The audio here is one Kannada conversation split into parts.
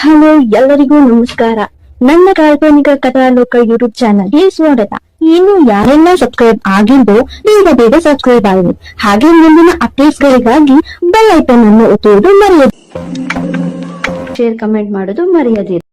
ಹಲೋ, ಎಲ್ಲರಿಗೂ ನಮಸ್ಕಾರ. ನನ್ನ ಕಾಲ್ಪನಿಕ ಕಥಾಲೋಕ ಯೂಟ್ಯೂಬ್ ಚಾನಲ್ಗೆ ಸ್ವಾಗತ. ಇನ್ನು ಯಾರೆಲ್ಲ ಸಬ್ಸ್ಕ್ರೈಬ್ ಆಗಿದ್ದು ಬೇಗ ಬೇಗ ಸಬ್ಸ್ಕ್ರೈಬ್ ಆಗಿ. ಹಾಗೆ ಮುಂದಿನ ಅಪ್ಡೇಟ್ಸ್ ಗಳಿಗಾಗಿ ಬೆಲ್ ಐಕನ್ ಅನ್ನು ಒತ್ತುವುದು ಮರೆಯದು ಶೇರ್ ಕಮೆಂಟ್ ಮಾಡೋದು ಮರೆಯದಿರಿ.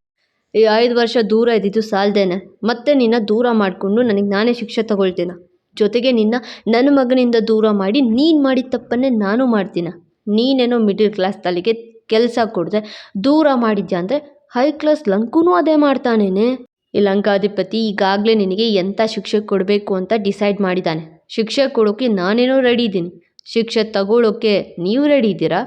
ಈ ಐದು ವರ್ಷ ದೂರ ಇದ್ದಿದ್ದು ಸಾಲ್ದೇನೆ. ಮತ್ತೆ ನಿನ್ನ ದೂರ ಮಾಡಿಕೊಂಡು ನನಗೆ ನಾನೇ ಶಿಕ್ಷೆ ತಗೊಳ್ತೀನ. ಜೊತೆಗೆ ನಿನ್ನ ನನ್ನ ಮಗನಿಂದ ದೂರ ಮಾಡಿ ನೀನು ಮಾಡಿದ ತಪ್ಪನ್ನೇ ನಾನು ಮಾಡ್ತೀನ. ನೀನೇನೋ ಮಿಡಿಲ್ ಕ್ಲಾಸ್ ತಲೆಗೆ ಕೆಲಸ ಕೊಡದೆ ದೂರ ಮಾಡಿದ್ಯಾ ಅಂದರೆ ಹೈ ಕ್ಲಾಸ್ ಲಂಕೂ ಅದೇ ಮಾಡ್ತಾನೇನೆ. ಈ ಲಂಕಾಧಿಪತಿ ಈಗಾಗಲೇ ನಿನಗೆ ಎಂಥ ಶಿಕ್ಷೆ ಕೊಡಬೇಕು ಅಂತ ಡಿಸೈಡ್ ಮಾಡಿದ್ದಾನೆ ಶಿಕ್ಷೆ ಕೊಡೋಕ್ಕೆ ನಾನೇನೋ ರೆಡಿ ಇದ್ದೀನಿ. ಶಿಕ್ಷೆ ತಗೊಳ್ಳೋಕ್ಕೆ ನೀವು ರೆಡಿ ಇದ್ದೀರಾ?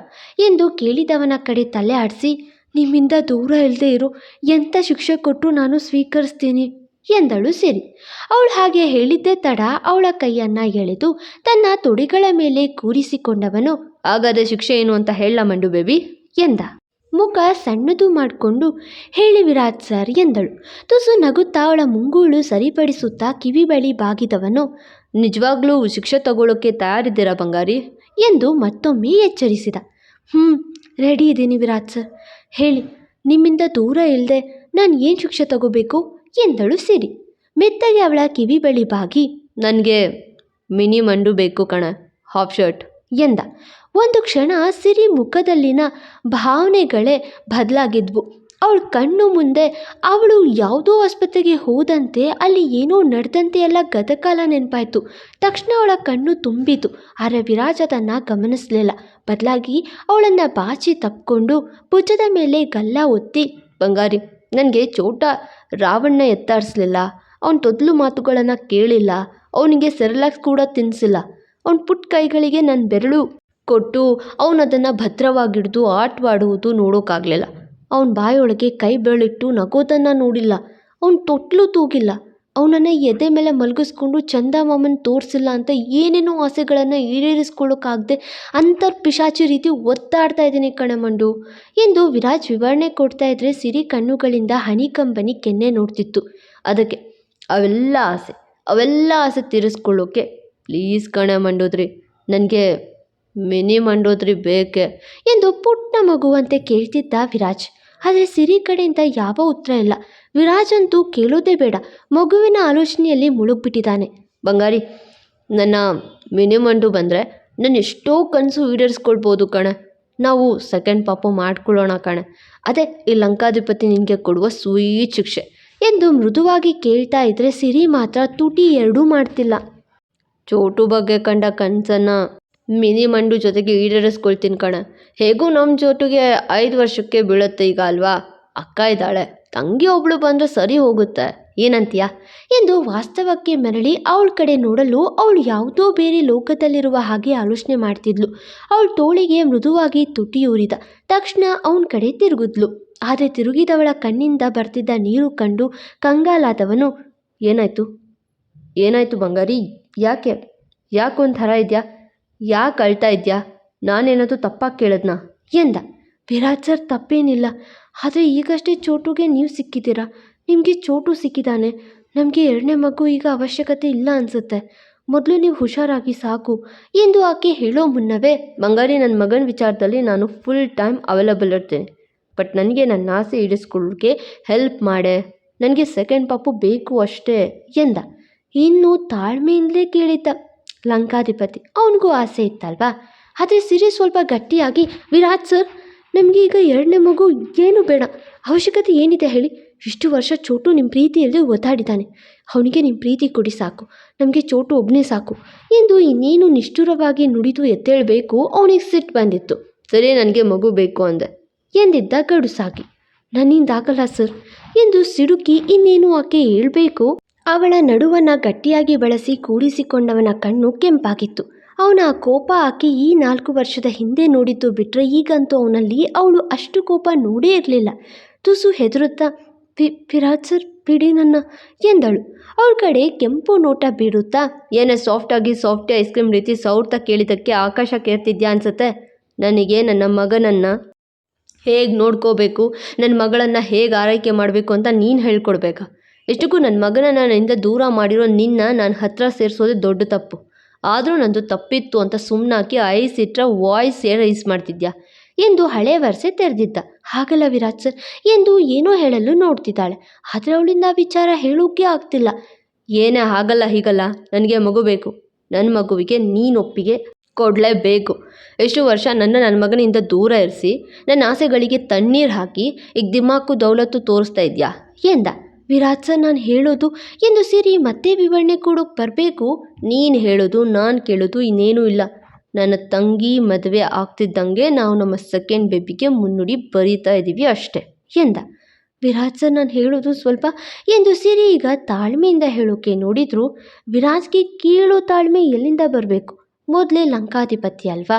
ಎಂದು ಕೇಳಿದವನ ಕಡೆ ತಲೆ ಆಡಿಸಿ, ನಿಮ್ಮಿಂದ ದೂರ ಇಲ್ಲದೆ ಇರು ಎಂಥ ಶಿಕ್ಷೆ ಕೊಟ್ಟು ನಾನು ಸ್ವೀಕರಿಸ್ತೀನಿ? ಎಂದಳು ಸಿರಿ. ಅವಳು ಹಾಗೆ ಹೇಳಿದ್ದೇ ತಡ ಅವಳ ಕೈಯನ್ನ ಎಳೆದು ತನ್ನ ತೊಡೆಗಳ ಮೇಲೆ ಕೂರಿಸಿಕೊಂಡವನು ಹಾಗಾದ ಶಿಕ್ಷೆ ಏನು ಅಂತ ಹೇಳ ಮಂಡು ಬೇಬಿ ಎಂದ. ಮುಖ ಸಣ್ಣದು ಮಾಡಿಕೊಂಡು, ಹೇಳಿ ವಿರಾಜ್ ಸರ್, ಎಂದಳು. ತುಸು ನಗುತ್ತಾ ಅವಳ ಮುಂಗೂಳು ಸರಿಪಡಿಸುತ್ತಾ ಕಿವಿ ಬಳಿ ಬಾಗಿದವನು, ನಿಜವಾಗ್ಲೂ ಶಿಕ್ಷೆ ತಗೊಳ್ಳೋಕ್ಕೆ ತಯಾರಿದ್ದೀರಾ ಬಂಗಾರಿ? ಎಂದು ಮತ್ತೊಮ್ಮೆ ಎಚ್ಚರಿಸಿದ. ಹ್ಞೂ ರೆಡಿ ಇದ್ದೀನಿ ವಿರಾಜ್ ಸರ್. ಹೇಳಿ, ನಿಮ್ಮಿಂದ ದೂರ ಇಲ್ಲದೆ ನಾನು ಏನು ಶಿಕ್ಷೆ ತಗೋಬೇಕು? ಎಂದಳು ಸಿರಿ. ಮೆತ್ತಗೆ ಅವಳ ಕಿವಿ ಬಳಿ ಬಾಗಿ, ನನಗೆ ಮಿನಿ ಮಂಡು ಬೇಕು ಕಣ, ಹಾಫ್ ಶರ್ಟ್, ಎಂದ. ಒಂದು ಕ್ಷಣ ಸಿರಿ ಮುಖದಲ್ಲಿನ ಭಾವನೆಗಳೇ ಬದಲಾಗಿದ್ವು. ಅವಳ ಕಣ್ಣು ಮುಂದೆ ಅವಳು ಯಾವುದೋ ಆಸ್ಪತ್ರೆಗೆ ಹೋದಂತೆ ಅಲ್ಲಿ ಏನೋ ನಡೆದಂತೆ ಎಲ್ಲ ಗತಕಾಲ ನೆನಪಾಯಿತು. ತಕ್ಷಣ ಅವಳ ಕಣ್ಣು ತುಂಬಿತು. ಆದರೆ ವಿರಾಜ, ಅದನ್ನು ಗಮನಿಸಲಿಲ್ಲ. ಬದಲಾಗಿ ಅವಳನ್ನು ಬಾಚಿ ತಪ್ಪಿಕೊಂಡು ಭುಜದ ಮೇಲೆ ಗಲ್ಲ ಒತ್ತಿ, ಬಂಗಾರಿ, ನನಗೆ ಚೋಟ ರಾವಣ್ಣ ಎತ್ತಾಡಿಸ್ಲಿಲ್ಲ. ಅವನ ತೊದಲು ಮಾತುಗಳನ್ನು ಕೇಳಿಲ್ಲ. ಅವನಿಗೆ ಸೆರಲಾಕ್ಸ್ ಕೂಡ ತಿನ್ನಿಸಿಲ್ಲ ಅವನ ಪುಟ್ಟ ಕೈಗಳಿಗೆ ನನ್ನ ಬೆರಳು ಕೊಟ್ಟು ಅವನದನ್ನು ಭದ್ರವಾಗಿಡ್ದು, ಆಟವಾಡುವುದು ನೋಡೋಕ್ಕಾಗಲಿಲ್ಲ ಅವನ ಬಾಯೊಳಗೆ ಕೈ ಬೆರಳಿಟ್ಟು ನಗೋದನ್ನು ನೋಡಿಲ್ಲ. ಅವ್ನು ತೊಟ್ಲು ತೂಗಿಲ್ಲ. ಅವನನ್ನು ಎದೆ ಮೇಲೆ ಮಲಗಿಸ್ಕೊಂಡು ಚಂದ ಮಾಮನ್ ತೋರಿಸಿಲ್ಲ ಅಂತ ಏನೇನೋ ಆಸೆಗಳನ್ನು ಈಡೇರಿಸ್ಕೊಳ್ಳೋಕ್ಕಾಗದೆ ಅಂಥರ್ ಪಿಶಾಚಿ ರೀತಿ ಒತ್ತಾಡ್ತಾ ಇದ್ದೀನಿ ಕಣಮಂಡು ಎಂದು ವಿರಾಜ್ ವಿವರಣೆ ಕೊಡ್ತಾ ಇದ್ರೆ ಸಿರಿ ಕಣ್ಣುಗಳಿಂದ ಹನಿಕಂಬನಿ ಕೆನ್ನೆ ನೋಡ್ತಿತ್ತು. ಅದಕ್ಕೆ ಅವೆಲ್ಲ ಆಸೆ ಅವೆಲ್ಲ ಆಸೆ ತೀರಿಸ್ಕೊಳ್ಳೋಕ್ಕೆ ಪ್ಲೀಸ್ ಕಣೆ ಮಂಡೋದ್ರಿ. ನನಗೆ ಮಿನಿ ಮಂಡೋದ್ರಿ ಬೇಕೆ? ಎಂದು ಪುಟ್ಟ ಮಗುವಂತೆ ಕೇಳ್ತಿದ್ದ ವಿರಾಜ್. ಆದರೆ ಸಿರಿ ಕಡೆಯಿಂದ ಯಾವ ಉತ್ತರ ಇಲ್ಲ. ವಿರಾಜ್ ಅಂತೂ ಕೇಳೋದೇ ಬೇಡ. ಮಗುವಿನ ಆಲೋಚನೆಯಲ್ಲಿ ಮುಳುಗ್ಬಿಟ್ಟಿದ್ದಾನೆ. ಬಂಗಾರಿ, ನನ್ನ ಮಿನಿ ಮಂಡು ಬಂದರೆ ನಾನು ಎಷ್ಟೋ ಕನಸು ಈಡೇರಿಸ್ಕೊಳ್ಬೋದು ಕಣೆ. ನಾವು ಸೆಕೆಂಡ್ ಪಾಪು ಮಾಡ್ಕೊಳ್ಳೋಣ ಕಣೆ. ಅದೇ ಈ ಲಂಕಾಧಿಪತಿ ನಿನಗೆ ಕೊಡುವ ಸೂಯಿ ಶಿಕ್ಷೆ ಎಂದು ಮೃದುವಾಗಿ ಕೇಳ್ತಾ ಇದ್ರೆ ಸಿರಿ ಮಾತ್ರ ತುಟಿ ಎರಡೂ ಮಾಡ್ತಿಲ್ಲ. ಚೋಟು ಬಗ್ಗೆ ಕಂಡ ಕನಸನ್ನು ಮಿನಿ ಮಂಡು ಜೊತೆಗೆ ಈಡೇರಿಸ್ಕೊಳ್ತೀನಿ ಕಣ. ಹೇಗೂ ನಮ್ಮ ಜೊತೆಗೆ ಐದು ವರ್ಷಕ್ಕೆ ಬೀಳುತ್ತೆ ಈಗ ಅಲ್ವಾ? ಅಕ್ಕ ಇದ್ದಾಳೆ. ತಂಗಿ ಒಬ್ಳು ಬಂದರೆ ಸರಿ ಹೋಗುತ್ತೆ. ಏನಂತೀಯ? ಎಂದು ವಾಸ್ತವಕ್ಕೆ ಮರಳಿ ಅವಳ ಕಡೆ ನೋಡಲು ಅವಳು ಯಾವುದೋ ಬೇರೆ ಲೋಕದಲ್ಲಿರುವ ಹಾಗೆ ಆಲೋಚನೆ ಮಾಡ್ತಿದ್ಲು. ಅವಳ ತೋಳಿಗೆ ಮೃದುವಾಗಿ ತುಟಿಯೂರಿದ ತಕ್ಷಣ ಅವನ ಕಡೆ ತಿರುಗಿದ್ಲು. ಆದರೆ ತಿರುಗಿದವಳ ಕಣ್ಣಿಂದ ಬರ್ತಿದ್ದ ನೀರು ಕಂಡು ಕಂಗಾಲಾದವನು, ಏನಾಯ್ತು? ಏನಾಯ್ತು ಬಂಗಾರಿ? ಯಾಕೆ? ಯಾಕೊಂಥರ ಇದೆಯಾ? ಯಾಕೆ ಅಳ್ತಾ ಇದೆಯಾ? ನಾನೇನಾದರೂ ತಪ್ಪಾಗಿ ಕೇಳಿದ್ನಾ? ಎಂದ. ವಿರಾಟ್ ಸರ್, ತಪ್ಪೇನಿಲ್ಲ. ಆದರೆ ಈಗಷ್ಟೇ ಚೋಟುಗೆ ನೀವು ಸಿಕ್ಕಿದ್ದೀರಾ? ನಿಮಗೆ ಚೋಟು ಸಿಕ್ಕಿದ್ದಾನೆ ನಮಗೆ ಎರಡನೇ ಮಗು ಈಗ ಅವಶ್ಯಕತೆ ಇಲ್ಲ ಅನಿಸುತ್ತೆ. ಮೊದಲು ನೀವು ಹುಷಾರಾಗಿ ಸಾಕು ಎಂದು ಆಕೆ ಹೇಳೋ ಮುನ್ನವೇ ಬಂಗಾರಿ ನನ್ನ ಮಗನ ವಿಚಾರದಲ್ಲಿ ನಾನು ಫುಲ್ ಟೈಮ್ ಅವೈಲಬಲ್ ಇರ್ತೇನೆ. ಬಟ್ ನನಗೆ ನನ್ನ ಆಸೆ ಈಡೇರಿಸ್ಕೊಳ್ಳೋಕ್ಕೆ ಹೆಲ್ಪ್ ಮಾಡೆ. ನನಗೆ ಸೆಕೆಂಡ್ ಪಾಪು ಬೇಕು ಅಷ್ಟೇ, ಎಂದ. ಇನ್ನು ತಾಳ್ಮೆಯಿಂದಲೇ ಕೇಳಿದ್ದ. ಲಂಕಾಧಿಪತಿ. ಅವನಿಗೂ ಆಸೆ ಇತ್ತಲ್ವಾ? ಆದರೆ ಸಿರಿ ಸ್ವಲ್ಪ ಗಟ್ಟಿಯಾಗಿ, ವಿರಾಟ್ ಸರ್ ನಮಗೆ ಈಗ ಎರಡನೇ ಮಗು ಏನು ಬೇಡ. ಅವಶ್ಯಕತೆ ಏನಿದೆ ಹೇಳಿ. ಇಷ್ಟು ವರ್ಷ ಚೋಟು ನಿಮ್ಮ ಪ್ರೀತಿಯಲ್ಲಿ ಒದ್ದಾಡಿದ್ದಾನೆ ಅವನಿಗೆ ನಿಮ್ಮ ಪ್ರೀತಿ ಕೊಡಿ ಸಾಕು. ನಮಗೆ ಚೋಟು ಒಬ್ಬನೇ ಸಾಕು. ಎಂದು ಇನ್ನೇನು ನಿಷ್ಠುರವಾಗಿ ನುಡಿದು ಎತ್ತೇಳಬೇಕು ಅವನಿಗೆ ಸಿಟ್ಟು ಬಂದಿತ್ತು. ಸರಿ, ನನಗೆ ಮಗು ಬೇಕು ಅಂದೆ. ಎಂದಿದ್ದ ಗಡುಸಾಗಿ. ನನ್ನಿಂದಾಗಲ್ಲ ಸರ್. ಎಂದು ಸಿಡುಕಿ ಇನ್ನೇನು ಆಕೆ ಹೇಳ್ಬೇಕು? ಅವಳ ನಡುವನ್ನ ಗಟ್ಟಿಯಾಗಿ ಬಳಸಿ ಕೂಡಿಸಿಕೊಂಡವನ ಕಣ್ಣು ಕೆಂಪಾಗಿತ್ತು. ಅವನ ಆ ಕೋಪ ಆಕೆ ಈ ನಾಲ್ಕು ವರ್ಷದ ಹಿಂದೆ ನೋಡಿದ್ದು ಬಿಟ್ಟರೆ ಈಗಂತೂ ಅವನಲ್ಲಿ ಅವಳು ಅಷ್ಟು ಕೋಪ ನೋಡೇ ಇರಲಿಲ್ಲ. ತುಸು ಹೆದರುತ್ತಾ, ಪಿ ಫಿರಾಜ್ ಸರ್, ಬಿಡಿ ನನ್ನ, ಎಂದಳು. ಅವಳ ಕಡೆ ಕೆಂಪು ನೋಟ ಬೀರುತ್ತಾ ಏನೇ ಸಾಫ್ಟಾಗಿ ಸಾಫ್ಟ್ ಐಸ್ ಕ್ರೀಮ್ ರೀತಿ ಸೌರ್ತಾ ಕೇಳಿದ್ದಕ್ಕೆ ಆಕಾಶ ಕೇರ್ತಿದ್ಯಾ ಅನ್ಸುತ್ತೆ? ನನಗೆ ನನ್ನ ಮಗನನ್ನು ಹೇಗೆ ನೋಡ್ಕೋಬೇಕು? ನನ್ನ ಮಗಳನ್ನು ಹೇಗೆ ಆರೈಕೆ ಮಾಡಬೇಕು ಅಂತ ನೀನು ಹೇಳ್ಕೊಡ್ಬೇಕಾ? ಎಷ್ಟಕ್ಕೂ ನನ್ನ ಮಗನ ನನ್ನಿಂದ ದೂರ ಮಾಡಿರೋ ನಿನ್ನ ನಾನು ಹತ್ರ ಸೇರಿಸೋದೇ ದೊಡ್ಡ ತಪ್ಪು. ಆದರೂ ನಂದು ತಪ್ಪಿತ್ತು ಅಂತ ಸುಮ್ಮನಾಕಿ ಐಸ್ ಇಟ್ಟರೆ ವಾಯ್ಸ್ ರೈಸ್ ಮಾಡ್ತಿದ್ಯಾ? ಎಂದು ಹಳೆ ವರ್ಷೆ ತೆರೆದಿದ್ದ. ಹಾಗಲ್ಲ ವಿರಾಜ್ ಸರ್, ಎಂದು ಏನೋ ಹೇಳಲು ನೋಡ್ತಿದ್ದಾಳೆ. ಆದರೆ ಅವಳಿಂದ ವಿಚಾರ ಹೇಳೋಕೆ ಆಗ್ತಿಲ್ಲ. ಏನೇ ಹಾಗಲ್ಲ ಹೀಗಲ್ಲ, ನನಗೆ ಮಗು ಬೇಕು. ನನ್ನ ಮಗುವಿಗೆ ನೀನೊಪ್ಪಿಗೆ ಕೊಡಲೇಬೇಕು. ಎಷ್ಟು ವರ್ಷ ನನ್ನ ನನ್ನ ಮಗನಿಂದ ದೂರ ಇರಿಸಿ, ನನ್ನ ಆಸೆಗಳಿಗೆ ತಣ್ಣೀರು ಹಾಕಿ, ಈಗ ದಿಮಾಕು ದೌಲತ್ತು ತೋರಿಸ್ತಾ ಇದೆಯಾ? ಎಂದ. ವಿರಾಟ್ ಸರ್ ನಾನು ಹೇಳೋದು ಎಂದು ಸಿರಿ ಮತ್ತೆ ವಿವರಣೆ ಕೊಡೋಕೆ ಬರಬೇಕು? ನೀನು ಹೇಳೋದು, ನಾನು ಕೇಳೋದು ಇನ್ನೇನೂ ಇಲ್ಲ. ನನ್ನ ತಂಗಿ ಮದುವೆ ಆಗ್ತಿದ್ದಂಗೆ ನಾವು ನಮ್ಮ ಸೆಕೆಂಡ್ ಬೇಬಿಗೆ ಮುನ್ನುಡಿ ಬರೀತಾ ಇದ್ದೀವಿ ಅಷ್ಟೇ, ಎಂದ. ವಿರಾಜ್ ಸರ್ ನಾನು ಹೇಳೋದು ಸ್ವಲ್ಪ ಎಂದು ಸಿರಿ ಈಗ ತಾಳ್ಮೆಯಿಂದ ಹೇಳೋಕೆ ನೋಡಿದ್ರು ವಿರಾಜ್ಗೆ ಕೀಳು ತಾಳ್ಮೆ ಎಲ್ಲಿಂದ ಬರಬೇಕು? ಮೊದಲೇ ಲಂಕಾಧಿಪತಿ ಅಲ್ವಾ?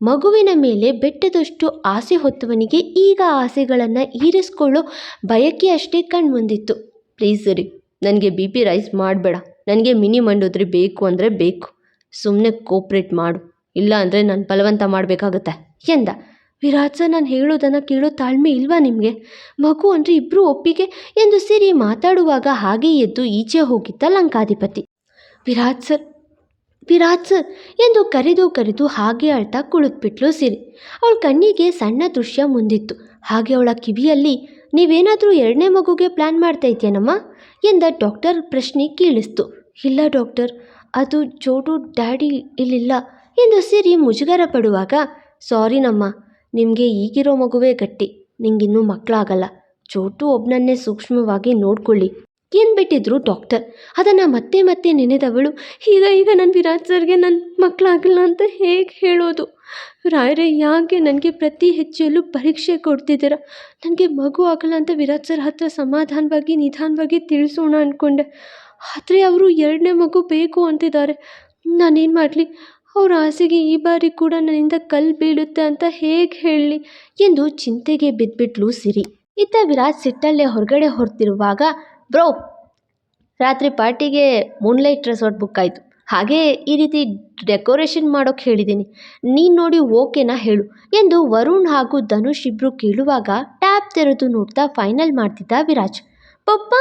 ಮಗುವಿನ ಮೇಲೆ ಬೆಟ್ಟದಷ್ಟು ಆಸೆ ಹೊತ್ತವನಿಗೆ ಈಗ ಆಸೆಗಳನ್ನು ಈರಿಸ್ಕೊಳ್ಳೋ ಬಯಕೆ ಅಷ್ಟೇ ಕಣ್ಮುಂದಿತ್ತು. ಪ್ಲೀಸ್ ರೀ, ನನಗೆ ಬಿ ಪಿ ರೈಸ್ ಮಾಡಬೇಡ. ನನಗೆ ಮಿನಿ ಮಂಡೋದ್ರಿ ಬೇಕು ಅಂದರೆ ಬೇಕು. ಸುಮ್ಮನೆ ಕೋಪ್ರೇಟ್ ಮಾಡು. ಇಲ್ಲ ಅಂದರೆ ನಾನು ಬಲವಂತ ಮಾಡಬೇಕಾಗತ್ತೆ. ಎಂದ. ವಿರಾಜ್ ಸರ್, ನಾನು ಹೇಳೋದನ್ನು ಕೇಳೋ ತಾಳ್ಮೆ ಇಲ್ವಾ ನಿಮಗೆ? ಮಗು ಅಂದರೆ ಇಬ್ಬರು ಒಪ್ಪಿಗೆ ಎಂದು ಸಿರಿ ಮಾತಾಡುವಾಗ ಹಾಗೆ ಎದ್ದು ಈಚೆ ಹೋಗಿದ್ದ ಲಂಕಾಧಿಪತಿ. ವಿರಾಜ್ ಸರ್ ಸರ್ ಎಂದು ಕರೆದು ಕರೆದು ಹಾಗೆ ಅಳ್ತಾ ಕುಳಿತುಬಿಟ್ಲು ಸಿರಿ. ಅವಳ ಕಣ್ಣಿಗೆ ಸಣ್ಣ ದೃಶ್ಯ ಮುಂದಿತ್ತು. ಹಾಗೆ ಅವಳ ಕಿವಿಯಲ್ಲಿ, ನೀವೇನಾದರೂ ಎರಡನೇ ಮಗುಗೆ ಪ್ಲ್ಯಾನ್ ಮಾಡ್ತಾ ಇದೆಯೇನಮ್ಮ? ಎಂದ ಡಾಕ್ಟರ್ ಪ್ರಶ್ನೆ ಕೇಳಿಸ್ತು. ಇಲ್ಲ ಡಾಕ್ಟರ್, ಅದು ಜೋಡು ಡ್ಯಾಡಿ ಇಲ್ಲಿಲ್ಲ ಎಂದು ಸಿರಿ ಮುಜುಗರ ಪಡುವಾಗ ಸಾರಿನಮ್ಮ ನಿಮಗೆ ಈಗಿರೋ ಮಗುವೇ ಗಟ್ಟಿ, ನಿಂಗಿನ್ನೂ ಮಕ್ಕಳಾಗಲ್ಲ ಚೋಟು ಒಬ್ಬನನ್ನೇ ಸೂಕ್ಷ್ಮವಾಗಿ ನೋಡ್ಕೊಳ್ಳಿ. ಏನ್ಬಿಟ್ಟಿದ್ರು ಡಾಕ್ಟರ್ ಅದನ್ನು ಮತ್ತೆ ಮತ್ತೆ ನೆನೆದವಳು, ಈಗ ಈಗ ನನ್ನ ವಿರಾಜ್ ಸರ್ಗೆ ನನ್ನ ಮಕ್ಕಳಾಗಲ್ಲ ಅಂತ ಹೇಗೆ ಹೇಳೋದು? ರಾಯರೇ, ಯಾಕೆ ನನಗೆ ಪ್ರತಿ ಹೆಜ್ಜೆಯಲ್ಲೂ ಪರೀಕ್ಷೆ ಕೊಡ್ತಿದ್ದೀರಾ? ನನಗೆ ಮಗು ಆಗಲ್ಲ ಅಂತ ವಿರಾಜ್ ಸರ್ ಹತ್ರ ಸಮಾಧಾನವಾಗಿ, ನಿಧಾನವಾಗಿ ತಿಳಿಸೋಣ ಅಂದ್ಕೊಂಡೆ ಆದರೆ ಅವರು ಎರಡನೇ ಮಗು ಬೇಕು ಅಂತಿದ್ದಾರೆ. ನಾನೇನು ಮಾಡಲಿ? ಅವ್ರ ಆಸೆಗೆ ಈ ಬಾರಿ ಕೂಡ ನನ್ನಿಂದ ಕಲ್ಲು ಬೀಳುತ್ತೆ ಅಂತ ಹೇಗೆ ಹೇಳಲಿ ಎಂದು ಚಿಂತೆಗೆ ಬಿದ್ದುಬಿಟ್ಲು ಸಿರಿ. ಇತ್ತ ವಿರಾಜ್ ಸಿಟ್ಟಲ್ಲೇ ಹೊರಗಡೆ ಹೊರತಿರುವಾಗ ಬ್ರೋ, ರಾತ್ರಿ ಪಾರ್ಟಿಗೆ ಮೂನ್ಲೈಟ್ ರೆಸಾರ್ಟ್ ಬುಕ್ ಆಯಿತು. ಹಾಗೆ ಈ ರೀತಿ ಡೆಕೋರೇಷನ್ ಮಾಡೋಕೆ ಹೇಳಿದ್ದೀನಿ ನೀನು ನೋಡಿ ಓಕೆನಾ ಹೇಳು ಎಂದು ವರುಣ್ ಹಾಗೂ ಧನುಷ್ ಇಬ್ಬರು ಕೇಳುವಾಗ ಟ್ಯಾಬ್ ತೆರೆದು ನೋಡ್ತಾ ಫೈನಲ್ ಮಾಡ್ತಿದ್ದ ವಿರಾಜ್. ಪಪ್ಪ!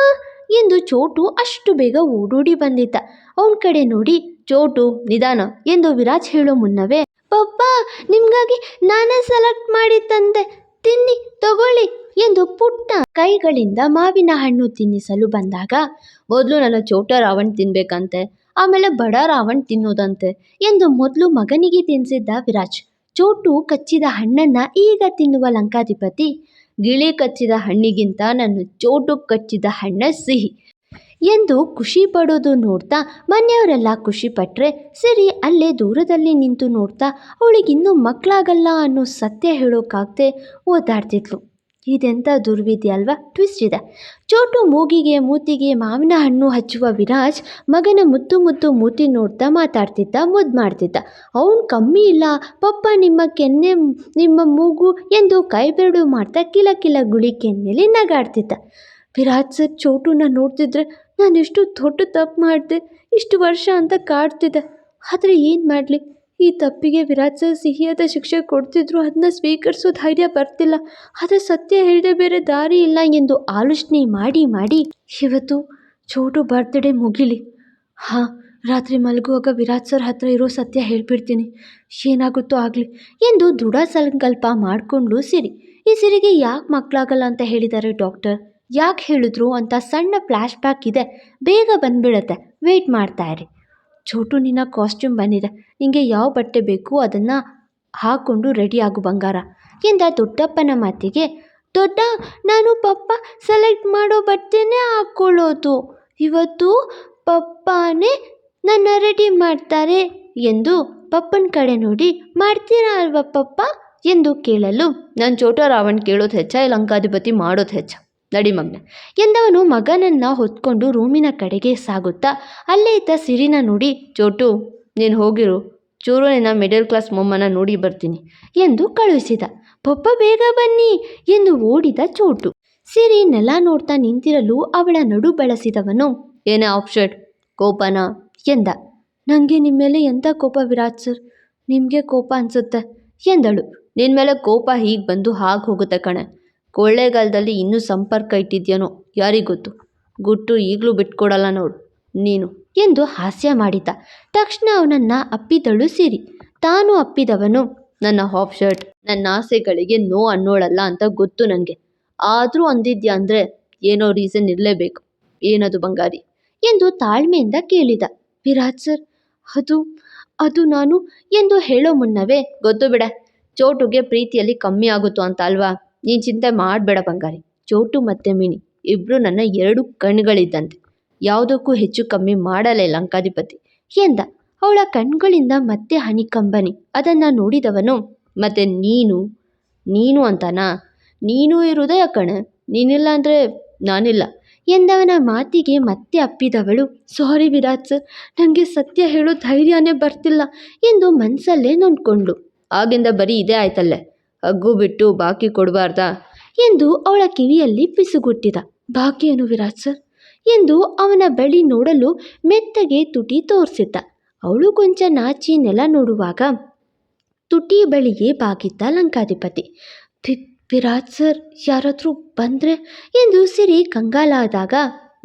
ಎಂದು ಚೋಟು ಅಷ್ಟು ಬೇಗ ಓಡೋಡಿ ಬಂದಿದ್ದ. ಅವನ ಕಡೆ ನೋಡಿ, ಚೋಟು, ನಿಧಾನ ಎಂದು ವಿರಾಜ್ ಹೇಳೋ ಮುನ್ನವೇ, ಪಪ್ಪ, ನಿಮಗಾಗಿ ನಾನೇ ಸೆಲೆಕ್ಟ್ ಮಾಡಿ ತಂದೆ ತಿನ್ನಿ, ತಗೊಳ್ಳಿ. ಎಂದು ಪುಟ್ಟ ಕೈಗಳಿಂದ ಮಾವಿನ ಹಣ್ಣು ತಿನ್ನಿಸಲು ಬಂದಾಗ, ಮೊದಲು ನನ್ನ ಚೋಟ ರಾವಣ್ ತಿನ್ಬೇಕಂತೆ, ಆಮೇಲೆ ಬಡ ರಾವಣ್ ತಿನ್ನೋದಂತೆ ಎಂದು ಮೊದಲು ಮಗನಿಗೆ ತಿನ್ನಿಸಿದ್ದ ವಿರಾಜ್. ಚೋಟು ಕಚ್ಚಿದ ಹಣ್ಣನ್ನ ಈಗ ತಿನ್ನುವ ಲಂಕಾಧಿಪತಿ, ಗಿಳಿ ಕಚ್ಚಿದ ಹಣ್ಣಿಗಿಂತ ನನ್ನ ಚೋಟು ಕಚ್ಚಿದ ಹಣ್ಣ ಸಿಹಿ ಎಂದು ಖುಷಿ ಪಡೋದು ನೋಡ್ತಾ ಮನೆಯವರೆಲ್ಲ ಖುಷಿ ಪಟ್ಟರೆ ಸರಿ, ಅಲ್ಲೇ ದೂರದಲ್ಲಿ ನಿಂತು ನೋಡ್ತಾ, ಅವಳಿಗಿನ್ನೂ ಮಕ್ಕಳಾಗಲ್ಲ ಅನ್ನೋ ಸತ್ಯ ಹೇಳೋಕ್ಕಾಗದೆ ಓದಾಡ್ತಿದ್ಲು. ಇದೆಂಥ ದುರ್ವಿಧಿ ಅಲ್ವಾ? ಟ್ವಿಸ್ಟ್ ಇದೆ. ಚೋಟು ಮೂಗಿಗೆ, ಮೂತಿಗೆ, ಮಾವಿನ ಹಣ್ಣು ಹಚ್ಚುವ ವಿರಾಜ್ ಮಗನ ಮುತ್ತು ಮುತ್ತು ಮೂತಿ ನೋಡ್ತಾ ಮಾತಾಡ್ತಿದ್ದ ಮುದ್ದು ಮಾಡ್ತಿದ್ದ. ಅವನು ಕಮ್ಮಿ ಇಲ್ಲ. ಪಪ್ಪ ನಿಮ್ಮ ಕೆನ್ನೆ, ನಿಮ್ಮ ಮೂಗು ಎಂದು ಕೈ ಬೆರಡು ಮಾಡ್ತಾ ಕಿಲ ಕಿಲ ಗುಳಿ ಕೆನ್ನೆಲಿ ನಗಾಡ್ತಿದ್ದ. ವಿರಾಜ್ ಸರ್ ಚೋಟುನ ನೋಡ್ತಿದ್ರೆ ನಾನು ಎಷ್ಟು ದೊಡ್ಡ ತಪ್ಪು ಮಾಡಿದೆ, ಇಷ್ಟು ವರ್ಷ ಅಂತ ಕಾಡ್ತಿದ್ದೆ. ಆದರೆ ಏನು ಮಾಡಲಿ? ಈ ತಪ್ಪಿಗೆ ವಿರಾಟ್ ಸರ್ ಸಿಹಿಯಾದ ಶಿಕ್ಷೆ ಕೊಡ್ತಿದ್ರು ಅದನ್ನ ಸ್ವೀಕರಿಸೋ ಧೈರ್ಯ ಬರ್ತಿಲ್ಲ. ಆದರೆ ಸತ್ಯ ಹೇಳಿದೆ ಬೇರೆ ದಾರಿ ಇಲ್ಲ ಎಂದು ಆಲೋಚನೆ ಮಾಡಿ ಮಾಡಿ ಇವತ್ತು ಚೋಟು ಬರ್ತ್ಡೇ ಮುಗಿಲಿ. ಹಾಂ, ರಾತ್ರಿ ಮಲಗುವಾಗ ವಿರಾಟ್ ಸರ್ ಹತ್ರ ಇರೋ ಸತ್ಯ ಹೇಳ್ಬಿಡ್ತೀನಿ. ಏನಾಗುತ್ತೋ ಆಗಲಿ ಎಂದು ದೃಢ ಸಂಕಲ್ಪ ಮಾಡಿಕೊಂಡು, ಸಿರಿ, ಈ ಸಿರಿಗೆ ಯಾಕೆ ಮಕ್ಕಳಾಗಲ್ಲ ಅಂತ ಹೇಳಿದ್ದಾರೆ ಡಾಕ್ಟರ್ ಯಾಕೆ ಹೇಳಿದ್ರು? ಅಂತ ಸಣ್ಣ ಫ್ಲ್ಯಾಶ್ ಬ್ಯಾಕ್ ಇದೆ. ಬೇಗ ಬಂದ್ಬಿಡತ್ತೆ. ವೆಯ್ಟ್ ಮಾಡ್ತಾ ಇರಿ. ಚೋಟು ನಿನ್ನ ಕಾಸ್ಟ್ಯೂಮ್ ಬಂದಿದೆ. ನಿಮಗೆ ಯಾವ ಬಟ್ಟೆ ಬೇಕು ಅದನ್ನು ಹಾಕ್ಕೊಂಡು ರೆಡಿ ಆಗು ಬಂಗಾರ. ಎಂದ ದೊಡ್ಡಪ್ಪನ ಮಾತಿಗೆ, ದೊಡ್ಡ, ನಾನು ಪಪ್ಪ ಸೆಲೆಕ್ಟ್ ಮಾಡೋ ಬಟ್ಟೆನೇ ಹಾಕ್ಕೊಳ್ಳೋದು ಇವತ್ತು ಪಪ್ಪನೇ ನನ್ನ ರೆಡಿ ಮಾಡ್ತಾರೆ ಎಂದು ಪಪ್ಪನ ಕಡೆ ನೋಡಿ, ಮಾಡ್ತೀರಾ ಅಲ್ವಾ ಪಪ್ಪ? ಎಂದು ಕೇಳಲು, ನಾನು ಚೋಟ ರಾವಣ್ ಕೇಳೋದು ಹೆಚ್ಚ ಇಲ್ಲ ಲಂಕಾಧಿಪತಿ ಮಾಡೋದು ಹೆಚ್ಚ. ನಡಿ ಮಗನೆ ಎಂದವನು ಮಗನನ್ನು ಹೊತ್ಕೊಂಡು ರೂಮಿನ ಕಡೆಗೆ ಸಾಗುತ್ತಾ ಅಲ್ಲೇ ಇದ್ದ ಸಿರಿನ ನೋಡಿ, ಚೋಟು, ನೀನು ಹೋಗಿರು. ಚೂರು ನಿನ್ನ ಮಿಡಲ್ ಕ್ಲಾಸ್ ಮೊಮ್ಮನ ನೋಡಿ ಬರ್ತೀನಿ ಎಂದು ಕಳುಹಿಸಿದ. ಪಪ್ಪ, ಬೇಗ ಬನ್ನಿ ಎಂದು ಓಡಿದ ಚೋಟು. ಸಿರಿ ನೆಲ ನೋಡ್ತಾ ನಿಂತಿರಲು ಅವಳ ನಡು ಬಳಸಿದವನು, ಏನೇ ಆಪ್ಷಟ್ ಕೋಪನ? ಎಂದ. ನನಗೆ ನಿಮ್ಮ ಮೇಲೆ ಎಂಥ ಕೋಪ ವಿರಾಜ್ ಸರ್? ನಿಮಗೆ ಕೋಪ ಅನಿಸುತ್ತೆ ಎಂದಳು. ನಿನ್ನ ಮೇಲೆ ಕೋಪ ಹೀಗೆ ಬಂದು ಹಾಗೆ ಹೋಗುತ್ತೆ ಕಣೆ. ಕೊಳ್ಳೇಗಾಲದಲ್ಲಿ ಇನ್ನೂ ಸಂಪರ್ಕ ಇಟ್ಟಿದ್ಯನೋ? ಯಾರಿಗೊತ್ತು ಗುಟ್ಟು ಈಗಲೂ ಬಿಟ್ಕೊಡಲ್ಲ ನೋಡು, ನೀನು. ಎಂದು ಹಾಸ್ಯ ಮಾಡಿದ. ತಕ್ಷಣ ಅವನನ್ನು ಅಪ್ಪಿದಳು ಸಿರಿ. ತಾನು ಅಪ್ಪಿದವನು, ನನ್ನ ಹಾಫ್ ಶರ್ಟ್, ನನ್ನ ಆಸೆಗಳಿಗೆ ನೋ ಅನ್ನೋಳಲ್ಲ ಅಂತ ಗೊತ್ತು ನನಗೆ ಆದರೂ ಅಂದಿದ್ಯಾ ಅಂದರೆ ಏನೋ ರೀಸನ್ ಇರಲೇಬೇಕು. ಏನದು ಬಂಗಾರಿ? ಎಂದು ತಾಳ್ಮೆಯಿಂದ ಕೇಳಿದ. ವಿರಾಜ್ ಸರ್, ಅದು ಅದು ನಾನು ಎಂದು ಹೇಳೋ ಮುನ್ನವೇ ಗೊತ್ತು ಬಿಡ. ಚೋಟುಗೆ ಪ್ರೀತಿಯಲ್ಲಿ ಕಮ್ಮಿ ಆಗುತ್ತೋ ಅಂತ ಅಲ್ವಾ? ನೀನು ಚಿಂತೆ ಮಾಡಬೇಡ ಬಂಗಾರಿ. ಚೋಟು ಮತ್ತು ಮಿನಿ. ಇಬ್ಬರು ನನ್ನ ಎರಡು ಕಣ್ಗಳಿದ್ದಂತೆ. ಯಾವುದಕ್ಕೂ ಹೆಚ್ಚು ಕಮ್ಮಿ ಮಾಡಲೇ ಲಂಕಾಧಿಪತಿ. ಎಂದ, ಅವಳ ಕಣ್ಗಳಿಂದ ಮತ್ತೆ ಹನಿ ಕಂಬನಿ ಅದನ್ನು ನೋಡಿದವನು, ಮತ್ತೆ ನೀನು? ನೀನು ಅಂತನಾ? ನೀನು ಇರುವುದೇ ಕಣ. ನೀನಿಲ್ಲ ಅಂದರೆ ನಾನಿಲ್ಲ. ಎಂದವನ ಮಾತಿಗೆ ಮತ್ತೆ ಅಪ್ಪಿದವಳು, ಸಾರಿ ವಿರಾಜ್ ಸರ್ ನನಗೆ ಸತ್ಯ ಹೇಳೋ ಧೈರ್ಯನೇ ಬರ್ತಿಲ್ಲ ಎಂದು ಮನಸ್ಸಲ್ಲೇ ನೊಂದ್ಕೊಂಡು ಆಗಿಂದ ಬರೀ ಇದೇ ಆಯ್ತಲ್ಲೇ. ಹಗ್ಗು ಬಿಟ್ಟು ಬಾಕಿ ಕೊಡಬಾರ್ದಾ? ಎಂದು ಅವಳ ಕಿವಿಯಲ್ಲಿ ಪಿಸುಗುಟ್ಟಿದ. ಬಾಕಿಯೇನು ವಿರಾಜ್ ಸರ್! ಎಂದು ಅವನ ಬಳಿ ನೋಡಲು ಮೆತ್ತಗೆ ತುಟಿ ತೋರಿಸಿದ್ದ. ಅವಳು ಕೊಂಚ ನಾಚಿ ನೆಲ ನೋಡುವಾಗ ತುಟಿ ಬಳಿಗೆ ಬಾಗಿದ್ದ ಲಂಕಾಧಿಪತಿ. "ವಿ- ವಿರಾಜ್ ಸರ್, ಯಾರಾದರೂ ಬಂದರೆ? ಎಂದು ಸಿರಿ ಕಂಗಾಲಾದಾಗ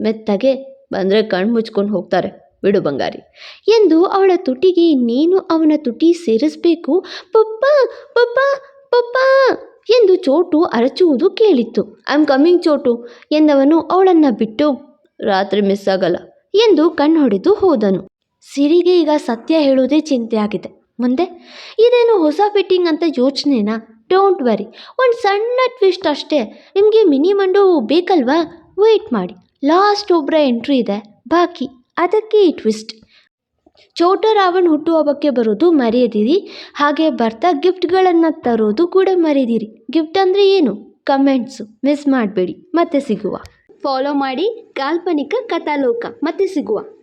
ಮೆತ್ತಗೆ, ಬಂದರೆ ಕಣ್ಣು ಮುಚ್ಕೊಂಡು ಹೋಗ್ತಾರೆ. ಬಿಡು ಬಂಗಾರಿ! ಎಂದು ಅವಳ ತುಟಿಗೆ ಇನ್ನೇನು ಅವನ ತುಟಿ ಸೇರಿಸಬೇಕು? Papa papa! ಪಪ್ಪ ಎಂದು ಚೋಟು ಅರಚುವುದು ಕೇಳಿತ್ತು. ಐ ಆಮ್ ಕಮಿಂಗ್ ಚೋಟು ಎಂದವನು ಅವಳನ್ನು ಬಿಟ್ಟು, ರಾತ್ರಿ ಮಿಸ್ ಆಗಲ್ಲ ಎಂದು ಕಣ್ಣೊಡೆದು ಹೋದನು. ಸಿರಿಗೆ ಈಗ ಸತ್ಯ ಹೇಳುವುದೇ ಚಿಂತೆ ಆಗಿದೆ ಮುಂದೆ, ಇದೇನು ಹೊಸ ಫಿಟ್ಟಿಂಗ್ ಅಂತ ಯೋಚನೆನಾ? ಡೋಂಟ್ ವರಿ ಒಂದು ಸಣ್ಣ ಟ್ವಿಸ್ಟ್ ಅಷ್ಟೇ. ನಿಮಗೆ ಮಿನಿ ಮಂಡು ಬೇಕಲ್ವಾ? ವೆಯ್ಟ್ ಮಾಡಿ. ಲಾಸ್ಟ್ ಒಬ್ಬರ ಎಂಟ್ರಿ ಇದೆ. ಬಾಕಿ. ಅದಕ್ಕೆ ಈ ಟ್ವಿಸ್ಟ್ ಚೋಟ ರಾವಣ್ ಹುಟ್ಟುಹಬ್ಬಕ್ಕೆ ಬರೋದು ಮರೆಯದಿರಿ. ಹಾಗೆ ಬರ್ತಾ ಗಿಫ್ಟ್ಗಳನ್ನು ತರೋದು ಕೂಡ ಮರೆಯದಿರಿ. ಗಿಫ್ಟ್ ಅಂದರೆ ಏನು? ಕಮೆಂಟ್ಸು. ಮಿಸ್ ಮಾಡಬೇಡಿ. ಮತ್ತೆ ಸಿಗುವ. ಫಾಲೋ ಮಾಡಿ ಕಾಲ್ಪನಿಕ ಕಥಾಲೋಕ. ಮತ್ತೆ ಸಿಗುವ.